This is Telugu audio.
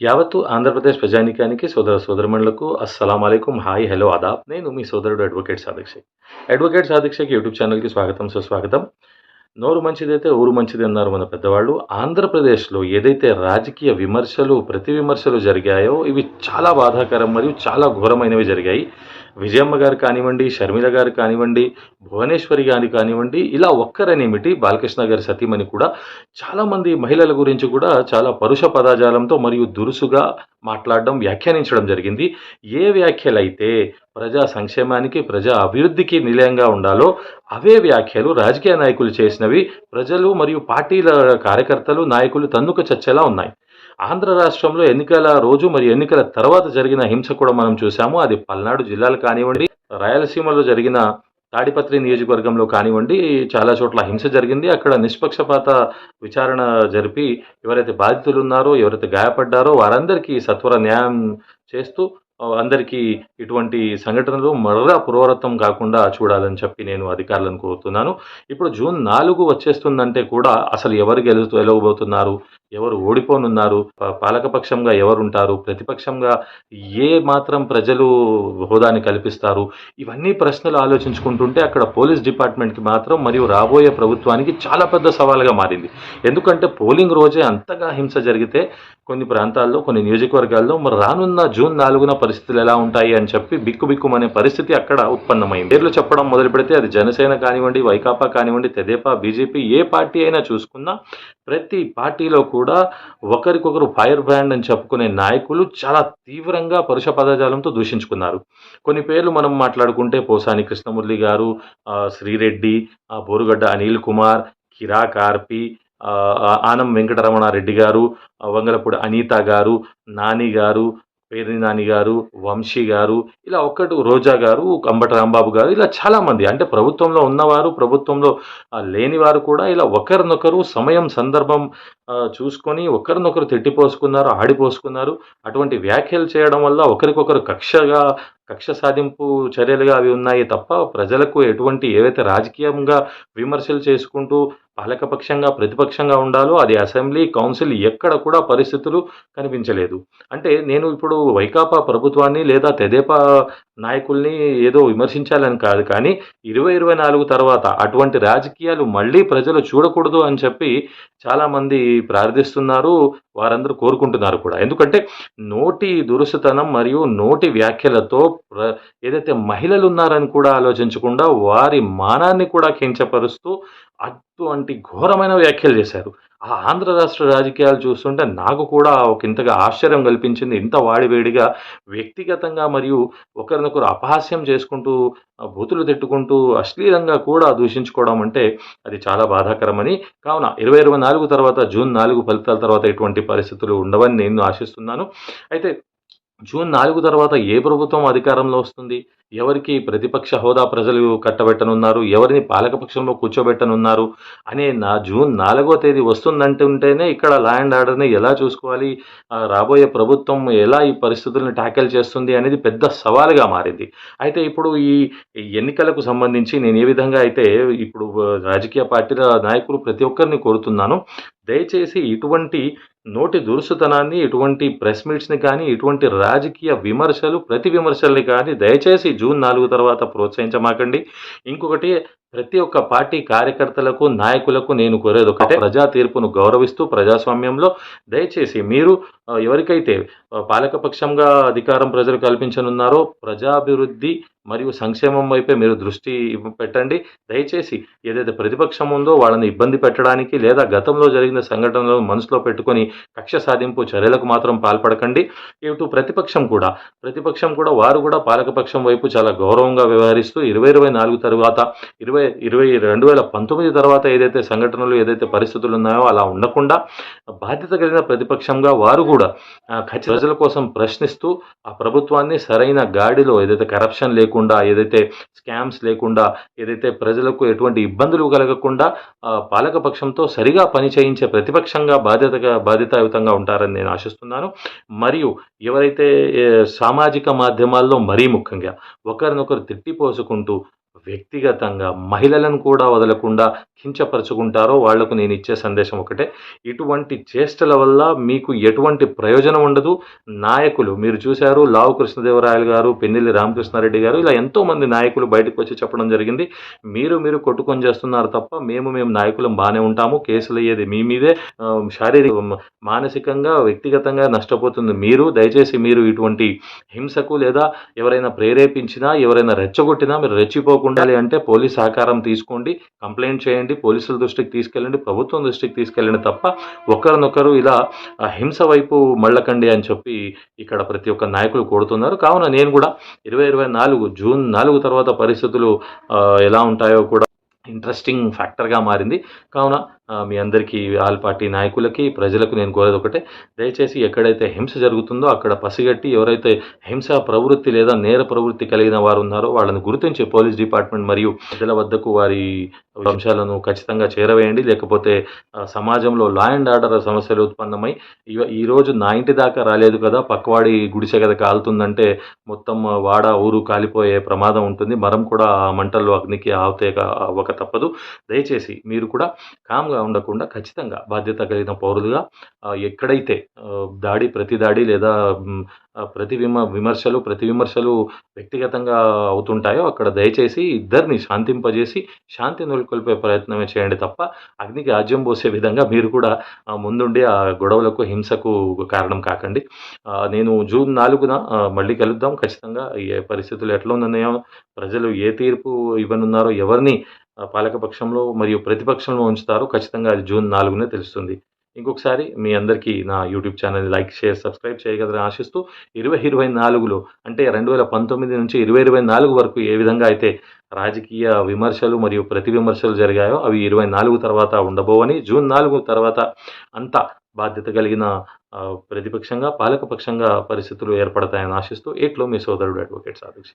యావత్తు ఆంధ్రప్రదేశ్ ప్రజానీకానికి సోదర సోదరమణులకు అస్సలం అయికం హాయ్ హలో ఆదాబ్. నేను మీ సోదరుడు advocate Sadiqshak advocate Sadiqshak YouTube ఛానల్కి స్వాగతం సుస్వాగతం. నోరు మంచిదైతే ఊరు మంచిది అన్నారు మన పెద్దవాళ్ళు. ఆంధ్రప్రదేశ్లో ఏదైతే రాజకీయ విమర్శలు ప్రతి విమర్శలు జరిగాయో ఇవి చాలా బాధాకరం మరియు చాలా ఘోరమైనవి జరిగాయి. విజయమ్మ గారు కానివ్వండి షర్మిల గారు కానివ్వండి భువనేశ్వరి గారి కానివ్వండి ఇలా ఒక్కరనేమిటి బాలకృష్ణ గారి సతీమణి కూడా చాలామంది మహిళల గురించి కూడా చాలా పరుష పదాజాలంతో మరియు దురుసుగా మాట్లాడడం వ్యాఖ్యానించడం జరిగింది. ఏ వ్యాఖ్యలైతే ప్రజా సంక్షేమానికి ప్రజా అభివృద్ధికి నిలయంగా ఉండాలో అవే వ్యాఖ్యలు రాజకీయ నాయకులు చేసినవి. ప్రజలు మరియు పార్టీల కార్యకర్తలు నాయకులు తన్నుక చచ్చేలా ఉన్నాయి. ఆంధ్ర రాష్ట్రంలో ఎన్నికల రోజు మరియు ఎన్నికల తర్వాత జరిగిన హింస కూడా మనం చూసాము అది పల్నాడు జిల్లాలు కానివ్వండి రాయలసీమలో జరిగిన తాడిపత్రి నియోజకవర్గంలో కానివ్వండి చాలా చోట్ల హింస జరిగింది. అక్కడ నిష్పక్షపాత విచారణ జరిపి ఎవరైతే బాధితులు ఉన్నారో ఎవరైతే గాయపడ్డారో వారందరికీ సత్వర న్యాయం చేస్తూ అందరికీ ఇటువంటి సంఘటనలు మరలా పురోవృత్తం కాకుండా చూడాలని చెప్పి నేను అధికారులను కోరుతున్నాను. ఇప్పుడు జూన్ నాలుగు వచ్చేస్తుందంటే కూడా అసలు ఎవరు గెలు గెలవబోతున్నారు? ఎవరు ఓడిపోనున్నారు? ప- పాలకపక్షంగా ఎవరు ఉంటారు ప్రతిపక్షంగా ఏ మాత్రం ప్రజలు హోదాని కల్పిస్తారు? ఇవన్నీ ప్రశ్నలు ఆలోచించుకుంటుంటే అక్కడ పోలీస్ డిపార్ట్మెంట్కి మాత్రం మరియు రాబోయే ప్రభుత్వానికి చాలా పెద్ద సవాలుగా మారింది. ఎందుకంటే పోలింగ్ రోజే అంతగా హింస జరిగితే కొన్ని ప్రాంతాల్లో కొన్ని నియోజకవర్గాల్లో మరి రానున్న జూన్ నాలుగున పరిస్థితులు ఎలా ఉంటాయి అని చెప్పి బిక్కుబిక్కుమనే పరిస్థితి అక్కడ ఉత్పన్నమైంది. పేర్లు చెప్పడం మొదలు పెడితే అది జనసేన కానివ్వండి వైకాపా కానివ్వండి తెదేపా బీజేపీ ఏ పార్టీ అయినా చూసుకున్నా ప్రతి పార్టీలో కూడా ఒకరికొకరు ఫైర్ బ్రాండ్ అని చెప్పుకునే నాయకులు చాలా తీవ్రంగా పరుష పదజాలంతో దూషించుకున్నారు. కొన్ని పేర్లు మనం మాట్లాడుకుంటే పోసాని కృష్ణమురళి గారు శ్రీరెడ్డి బోరుగడ్డ అనిల్ కుమార్ కిరా కార్పి ఆనం వెంకటరమణారెడ్డి గారు వంగలపూడి అనీత గారు నాని గారు పేరినాని గారు వంశీ గారు ఇలా ఒక్కటి రోజా గారు అంబట రాంబాబు గారు ఇలా చాలామంది. అంటే ప్రభుత్వంలో ఉన్నవారు ప్రభుత్వంలో లేనివారు కూడా ఇలా ఒకరినొకరు సమయం సందర్భం చూసుకొని ఒకరినొకరు తిట్టిపోసుకున్నారు ఆడిపోసుకున్నారు. అటువంటి వ్యాఖ్యలు చేయడం వల్ల ఒకరికొకరు కక్షగా కక్ష సాధింపు చర్యలుగా అవి ఉన్నాయి తప్ప ప్రజలకు ఎటువంటి ఏవైతే రాజకీయంగా విమర్శలు చేసుకుంటూ పాలకపక్షంగా ప్రతిపక్షంగా ఉండాలో అది అసెంబ్లీ కౌన్సిల్ ఎక్కడ కూడా పరిస్థితులు కనిపించలేదు. అంటే నేను ఇప్పుడు వైకాపా ప్రభుత్వాన్ని లేదా తెదేపా నాయకుల్ని ఏదో విమర్శించాలని కాదు కానీ ఇరవై ఇరవై నాలుగు తర్వాత అటువంటి రాజకీయాలు మళ్ళీ ప్రజలు చూడకూడదు అని చెప్పి చాలామంది ప్రార్థిస్తున్నారు వారందరూ కోరుకుంటున్నారు కూడా. ఎందుకంటే నోటి దురుసుతనం మరియు నోటి వ్యాఖ్యలతో ప్ర ఏదైతే మహిళలు ఉన్నారని కూడా ఆలోచించకుండా వారి మానాన్ని కూడా కించపరుస్తూ అటువంటి ఘోరమైన వ్యాఖ్యలు చేశారు. ఆ ఆంధ్ర రాష్ట్ర రాజకీయాలు చూస్తుంటే నాకు కూడా ఒక ఇంతగా ఆశ్చర్యం కల్పించింది. ఇంత వాడివేడిగా వ్యక్తిగతంగా మరియు ఒకరినొకరు అపహాస్యం చేసుకుంటూ బూతులు తిట్టుకుంటూ అశ్లీలంగా కూడా దూషించుకోవడం అంటే అది చాలా బాధాకరమని. కావున ఇరవై ఇరవై నాలుగు తర్వాత జూన్ నాలుగు ఫలితాల తర్వాత ఇటువంటి పరిస్థితులు ఉండవని నేను ఆశిస్తున్నాను. అయితే జూన్ నాలుగు తర్వాత ఏ ప్రభుత్వం అధికారంలో వస్తుంది? ఎవరికి ప్రతిపక్ష హోదా ప్రజలు కట్టబెట్టనున్నారు? ఎవరిని పాలకపక్షంలో కూర్చోబెట్టనున్నారు? అనే నా జూన్ నాలుగో తేదీ వస్తుందంటుంటేనే ఇక్కడ లా అండ్ ఆర్డర్ని ఎలా చూసుకోవాలి? రాబోయే ప్రభుత్వం ఎలా ఈ పరిస్థితులను ట్యాకిల్ చేస్తుంది అనేది పెద్ద సవాలుగా మారింది. అయితే ఇప్పుడు ఈ ఎన్నికలకు సంబంధించి నేను ఏ విధంగా అయితే ఇప్పుడు రాజకీయ పార్టీల నాయకులు ప్రతి ఒక్కరిని కోరుతున్నాను దయచేసి ఇటువంటి నోటి దురుసుతనాన్ని ఇటువంటి ప్రెస్ మీట్స్ని కానీ ఇటువంటి రాజకీయ విమర్శలు ప్రతి విమర్శల్ని కానీ దయచేసి జూన్ నాలుగు తర్వాత ప్రోత్సహించమాకండి. ఇంకొకటి ప్రతి ఒక్క పార్టీ కార్యకర్తలకు నాయకులకు నేను కోరేది ఒకటే ప్రజా తీర్పును గౌరవిస్తూ ప్రజాస్వామ్యంలో దయచేసి మీరు ఎవరికైతే పాలకపక్షంగా అధికారం ప్రజలు కల్పించనున్నారో ప్రజాభివృద్ధి మరియు సంక్షేమం వైపే మీరు దృష్టి పెట్టండి. దయచేసి ఏదైతే ప్రతిపక్షం ఉందో వాళ్ళని ఇబ్బంది పెట్టడానికి లేదా గతంలో జరిగిన సంఘటనలను మనసులో పెట్టుకొని కక్ష సాధింపు చర్యలకు మాత్రం పాల్పడకండి. ఇటు ప్రతిపక్షం కూడా ప్రతిపక్షం కూడా వారు కూడా పాలకపక్షం వైపు చాలా గౌరవంగా వ్యవహరిస్తూ ఇరవై ఇరవై నాలుగు తర్వాత ఇరవై ఇరవై రెండు వేల పంతొమ్మిది తర్వాత ఏదైతే సంఘటనలు ఏదైతే పరిస్థితులు ఉన్నాయో అలా ఉండకుండా బాధ్యత కలిగిన ప్రతిపక్షంగా వారు కూడా ప్రజల కోసం ప్రశ్నిస్తూ ఆ ప్రభుత్వాన్ని సరైన గాడిలో ఏదైతే కరప్షన్ లేకుండా ఏదైతే స్కామ్స్ లేకుండా ఏదైతే ప్రజలకు ఎటువంటి ఇబ్బందులు కలగకుండా పాలకపక్షంతో సరిగా పని చేయించే ప్రతిపక్షంగా బాధ్యతగా బాధ్యతాయుతంగా ఉంటారని నేను ఆశిస్తున్నాను. మరియు ఎవరైతే సామాజిక మాధ్యమాల్లో మరీ ముఖ్యంగా ఒకరినొకరు తిట్టిపోసుకుంటూ వ్యక్తిగతంగా మహిళలను కూడా వదలకుండా కించపరుచుకుంటారో వాళ్ళకు నేను ఇచ్చే సందేశం ఒకటే. ఇటువంటి చేష్టల వల్ల మీకు ఎటువంటి ప్రయోజనం ఉండదు. నాయకులు మీరు చూశారు లావు కృష్ణదేవరాయలు గారు పెన్నెల్లి రామకృష్ణారెడ్డి గారు ఇలా ఎంతోమంది నాయకులు బయటకు వచ్చి చెప్పడం జరిగింది. మీరు మీరు కొట్టుకొని చేస్తున్నారు తప్ప మేము మేము నాయకులం బాగానే ఉంటాము. కేసులు అయ్యేది మీ మీదే. శారీరక మానసికంగా వ్యక్తిగతంగా నష్టపోతుంది మీరు. దయచేసి మీరు ఇటువంటి హింసకు లేదా ఎవరైనా ప్రేరేపించినా ఎవరైనా రెచ్చగొట్టినా మీరు ఉండాలి అంటే పోలీస్ సహకారం తీసుకోండి కంప్లైంట్ చేయండి పోలీసుల దృష్టికి తీసుకెళ్ళండి ప్రభుత్వం దృష్టికి తీసుకెళ్ళండి తప్ప ఒకరినొకరు ఇలా హింస వైపు మళ్ళకండి అని చెప్పి ఇక్కడ ప్రతి ఒక్క నాయకులు కోరుతున్నారు. కావున నేను కూడా ఇరవై ఇరవై నాలుగు జూన్ నాలుగు తర్వాత పరిస్థితులు ఎలా ఉంటాయో కూడా ఇంట్రెస్టింగ్ ఫ్యాక్టర్గా మారింది. కావున మీ అందరికీ ఆల్ పార్టీ నాయకులకి ప్రజలకు నేను కోరేది ఒకటే. దయచేసి ఎక్కడైతే హింస జరుగుతుందో అక్కడ పసిగట్టి ఎవరైతే హింస ప్రవృత్తి లేదా నేర ప్రవృత్తి కలిగిన వారు ఉన్నారో వాళ్ళని గుర్తించి పోలీస్ డిపార్ట్మెంట్ మరియు ప్రజల వద్దకు వారి అంశాలను ఖచ్చితంగా చేరవేయండి. లేకపోతే సమాజంలో లా అండ్ ఆర్డర్ సమస్యలు ఉత్పన్నమై ఇవ- నా ఇంటి దాకా రాలేదు కదా పక్కవాడి గుడిసె కదా కాలుతుందంటే మొత్తం వాడ ఊరు కాలిపోయే ప్రమాదం ఉంటుంది. మరం కూడా ఆ మంటల్లో అగ్నికి ఆవుతే అవ్వక తప్పదు. దయచేసి మీరు కూడా కామ్గా ఉండకుండా ఖచ్చితంగా బాధ్యత కలిగిన పౌరులుగా ఎక్కడైతే దాడి ప్రతి దాడి లేదా ప్రతి విమ విమర్శలు ప్రతి విమర్శలు వ్యక్తిగతంగా అవుతుంటాయో అక్కడ దయచేసి ఇద్దరిని శాంతింపజేసి శాంతి నెలకొల్పే ప్రయత్నమే చేయండి తప్ప అగ్నికి ఆజ్యం పోసే విధంగా మీరు కూడా ముందుండి ఆ గొడవలకు హింసకు కారణం కాకండి. నేను జూన్ నాలుగున మళ్ళీ కలుద్దాం. ఖచ్చితంగా ఏ పరిస్థితులు ఎట్లా ఉన్నాయో ప్రజలు ఏ తీర్పు ఇవ్వనున్నారో ఎవరిని పాలకపక్షంలో మరియు ప్రతిపక్షంలో ఉంచుతారో. ఖచ్చితంగా అది జూన్ నాలుగునే తెలుస్తుంది. ఇంకొకసారి మీ అందరికీ నా YouTube channel like share subscribe చేయగలరని ఆశిస్తూ ఇరవై ఇరవై నాలుగులో అంటే రెండు వేల పంతొమ్మిది నుంచి ఇరవై ఇరవై నాలుగు వరకు ఏ విధంగా అయితే రాజకీయ విమర్శలు మరియు ప్రతి విమర్శలు జరిగాయో అవి ఇరవై నాలుగు తర్వాత ఉండబోవని జూన్ నాలుగు తర్వాత అంతా బాధ్యత కలిగిన ప్రతిపక్షంగా పాలకపక్షంగా పరిస్థితులు ఏర్పడతాయని ఆశిస్తూ ఏట్లో మీ సోదరుడు అడ్వకేట్ సాధించి